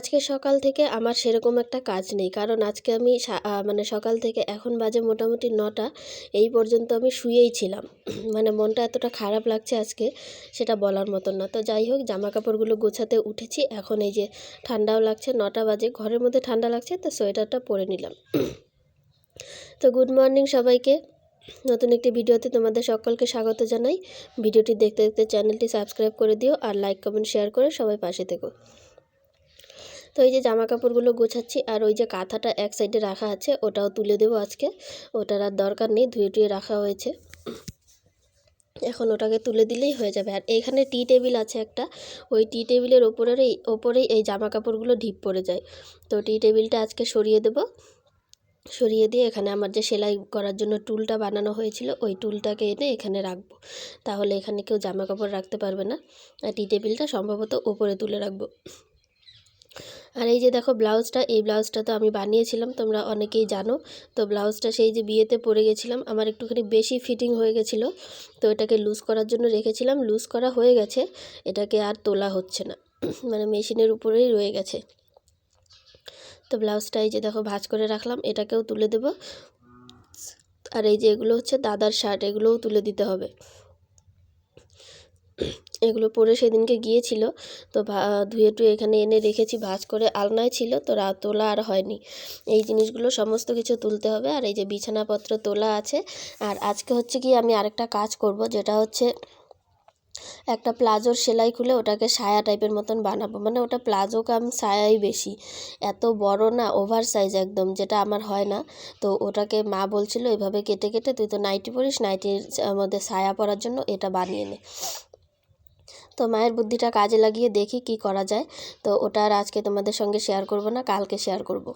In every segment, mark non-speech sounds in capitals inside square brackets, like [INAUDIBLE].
আজকে সকাল থেকে আমার সেরকম একটা কাজ নেই। কারণ আজকে আমি মানে সকাল থেকে এখন বাজে মোটামুটি নটা, এই পর্যন্ত আমি শুয়েই ছিলাম। [CLEARS THROAT] মানে মনটা এতটা খারাপ লাগছে আজকে, সেটা বলার মতন না। তো যাই হোক জামা কাপড়গুলো গোছাতে উঠেছি। এখন এই যে ঠান্ডাও লাগছে, নটা বাজে, ঘরের মধ্যে ঠান্ডা লাগছে, তো সোয়েটারটা পরে নিলাম। [CLEARS THROAT] তো গুড মর্নিং সবাইকে। নতুন একটি ভিডিওতে তোমাদের সকলকে স্বাগত জানাই। ভিডিওটি দেখতে দেখতে চ্যানেলটি সাবস্ক্রাইব করে দিও আর লাইক, কমেন্ট, শেয়ার করে সবাই পাশে থেকো। তো এই যে জামা কাপড়গুলো গোছাচ্ছি আর ওই যে কাঁথাটা এক সাইডে রাখা আছে, ওটাও তুলে দেবো আজকে। ওটার আর দরকার নেই, ধুয়ে টুয়ে রাখা হয়েছে। এখন ওটাকে তুলে দিলেই হয়ে যাবে। আর এইখানে টি টেবিল আছে একটা, ওই টি টেবিলের ওপরেরই, ওপরেই এই জামা কাপড়গুলো ঢিপ পড়ে যায়। তো টি টেবিলটা আজকে সরিয়ে দেব। সরিয়ে দিয়ে এখানে আমার যে সেলাই করার জন্য টুলটা বানানো হয়েছিল, ওই টুলটাকে এনে এখানে রাখব। তাহলে এখানে কেউ জামা কাপড় রাখতে পারবে না। আর টি টেবিলটা সম্ভবত ওপরে তুলে রাখব। আর এই যে দেখো ব্লাউজটা, এই ব্লাউজটা তো আমি বানিয়েছিলাম, তোমরা অনেকেই জানো। তো ব্লাউজটা সেই যে বিয়েতে পরে গেছিলাম, আমার একটুখানি বেশি ফিটিং হয়ে গেছিল। তো এটাকে লুজ করার জন্য রেখেছিলাম লুজ করা হয়ে গেছে, এটাকে আর তোলা হচ্ছে না। [CLEARS THROAT] মানে মেশিনের উপরেই রয়ে গেছে। তো ব্লাউজটা এই যে দেখো ভাজ করে রাখলাম, এটাকেও তুলে দেব। আর এই যে এগুলো হচ্ছে দাদার শার্ট এগুলোও তুলে দিতে হবে। এগুলো পরে সেদিনকে গিয়েছিল। তো ধুয়ে টুয়ে এখানে এনে রেখেছি, ভাজ করে আলনায় ছিল, তো রা তোলা আর হয়নি। এই জিনিসগুলো সমস্ত কিছু তুলতে হবে, আর এই যে বিছানাপত্র তোলা আছে। আর আজকে হচ্ছে কি আমি আরেকটা কাজ করব, যেটা হচ্ছে একটা প্লাজোর সেলাই খুলে ওটাকে সায়া টাইপের মতন বানাবো। মানে ওটা প্লাজো কাম সায়াই বেশি। এত বড় না, ওভার সাইজ একদম, যেটা আমার হয় না। তো ওটাকে মা বলছিল, এভাবে কেটে কেটে তুই তো নাইটি পরিস, নাইটির মধ্যে সায়া পরার জন্য এটা বানিয়ে নে। তো মায়ের বুদ্ধিটা কাজে লাগিয়ে দেখি কি করা যায়। তো ওটা আর আজকে তোমাদের সঙ্গে শেয়ার করব না, কালকে শেয়ার করব।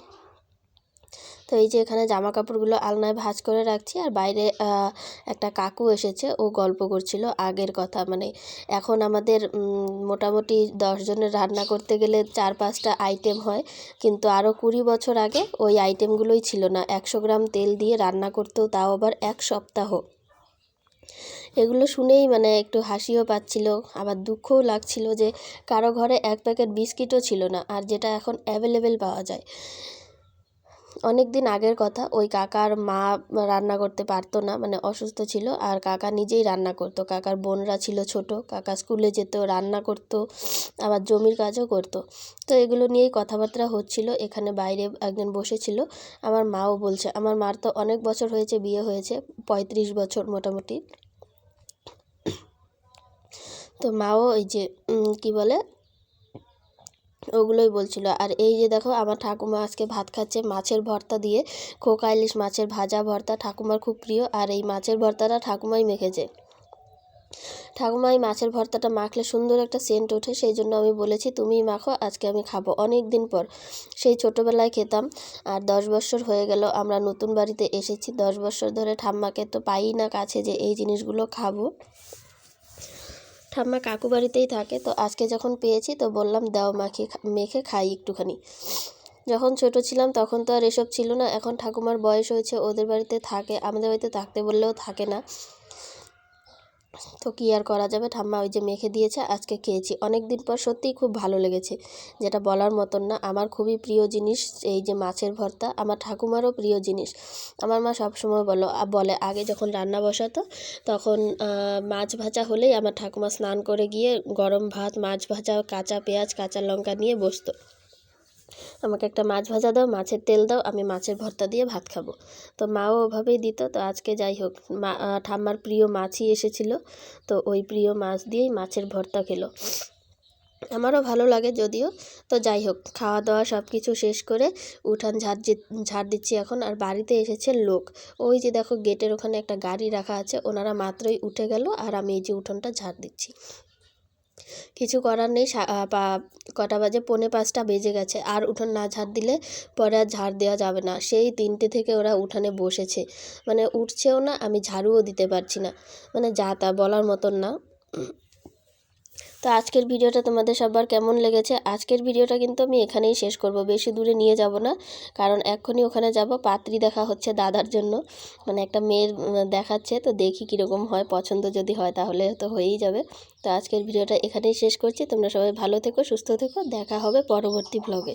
তো এই যে এখানে জামা কাপড়গুলো আলনায় ভাজ করে রাখছি আর বাইরে একটা কাকু এসেছে, ও গল্প করছিল আগের কথা। মানে এখন আমাদের মোটামুটি দশজনের রান্না করতে গেলে চার পাঁচটা আইটেম হয়। কিন্তু আরও কুড়ি বছর আগে ওই আইটেমগুলোই ছিল না। একশো গ্রাম তেল দিয়ে রান্না করতেও তাও আবার এক সপ্তাহ। এগুলো শুনেই মানে একটু হাসিও পাচ্ছিল, আবার দুঃখও লাগছিল যে কারও ঘরে এক প্যাকেট বিস্কিটও ছিল না আর যেটা এখন অ্যাভেলেবেল পাওয়া যায়। অনেক দিন আগের কথা, ওই কাকার মা রান্না করতে পারতো না মানে অসুস্থ ছিল, আর কাকা নিজেই রান্না করতো। কাকার বোনরা ছিল ছোট, কাকা স্কুলে যেত, রান্না করতো, আবার জমির কাজও করতো। তো এগুলো নিয়েই কথাবার্তা হচ্ছিল, এখানে বাইরে একজন বসেছিল, আমার মাও বলছে, আমার মার তো অনেক বছর হয়েছে, বিয়ে হয়েছে, পঁয়ত্রিশ বছর মোটামুটি। তো মাও ওই যে কি বলে ওগুলোই বলছিল। আর এই যে দেখো, আমার ঠাকুমা আজকে ভাত খাচ্ছে মাছের ভর্তা দিয়ে। খোকা ইলিশ মাছের ভাজা ভর্তা ঠাকুমার খুব প্রিয়, আর এই মাছের ভর্তাটা ঠাকুমাই মেখেছে। ঠাকুমা এই মাছের ভর্তাটা মাখলে সুন্দর একটা সেন্ট ওঠে, সেই জন্য আমি বলেছি, তুমিই মাখো, আজকে আমি খাব। অনেক দিন পর সেই ছোটোবেলায় খেতাম, আর দশ বছর হয়ে গেল, আমরা নতুন বাড়িতে এসেছি। দশ বছর ধরে ঠাম্মাকে তো পাই না কাছে যে এই জিনিসগুলো খাব। ঠাম্মা কাকু বাড়িতেই থাকে, তো আজকে যখন পেয়েছি তো বললাম, দাও মাখে মেখে খাই একটুখানি। যখন ছোট ছিলাম তখন তো আর এসব ছিল না, এখন ঠাকুমার বয়স হয়েছে, ওদের বাড়িতে থাকে, আমাদের বাড়িতে থাকতে বললেও থাকে না। তো কী আর করা যাবে? ঠাম্মা ওই যে মেখে দিয়েছে, আজকে খেয়েছি। অনেক দিন পর সত্যিই খুব ভালো লেগেছে। যেটা বলার মতন না, আমার খুবই প্রিয় জিনিস এই যে মাছের ভর্তা, আমার ঠাকুমারও প্রিয় জিনিস। আমার মা সবসময় বলো বলে আগে যখন রান্না বসাতো, তখন মাছ ভাজা হলেই আমার ঠাকুমা স্নান করে গিয়ে গরম ভাত, মাছ ভাজা, কাঁচা পেঁয়াজ, কাঁচা লঙ্কা নিয়ে বসতো। আমাকে একটা মাছ ভাজা দাও, মাছের তেল দাও, আমি মাছের ভর্তা দিয়ে ভাত খাব। তো মাও ওভাবেই দিত, তো আজকে যাই হোক, মা ঠাম্মার প্রিয় মাছই এসেছিল, তো ওই প্রিয় মাছ দিয়েই মাছের ভর্তা খেলো। আমারও ভালো লাগে যদিও, তো যাই হোক খাওয়া দাওয়া সব কিছু শেষ করে উঠান ঝাড় ঝাড় দিচ্ছি এখন, আর বাড়িতে এসেছে লোক। ওই যে দেখো গেটের ওখানে একটা গাড়ি রাখা আছে, ওনারা মাত্রই উঠে গেল, আর আমি এই যে উঠোনটা ঝাড় দিচ্ছি। কিছু করার নেই কটা বাজে, পৌনে পাঁচটা বেজে গেছে। আর উঠোন না ঝাড় দিলে পরে আর ঝাড় দেওয়া যাবে না। সেই তিনটে থেকে ওরা উঠানে বসেছে। মানে উঠছেও না, আমি ঝাড়ুও দিতে পারছি না। মানে যা তা বলার মতন না। তো আজকের ভিডিওটা তোমাদের সবার কেমন লেগেছে? আজকের ভিডিওটা কিন্তু আমি এখানেই শেষ করব, বেশি দূরে নিয়ে যাব না। কারণ এক্ষুনি ওখানে যাব, পাত্রী দেখা হচ্ছে দাদার জন্য। মানে একটা মেয়ের দেখাচ্ছে, তো দেখি কীরকম হয়, পছন্দ যদি হয় তাহলে তো হয়েই যাবে। তো আজকের ভিডিওটা এখানেই শেষ করছি। তোমরা সবাই ভালো থেকো, সুস্থ থেকো। দেখা হবে পরবর্তী ব্লগে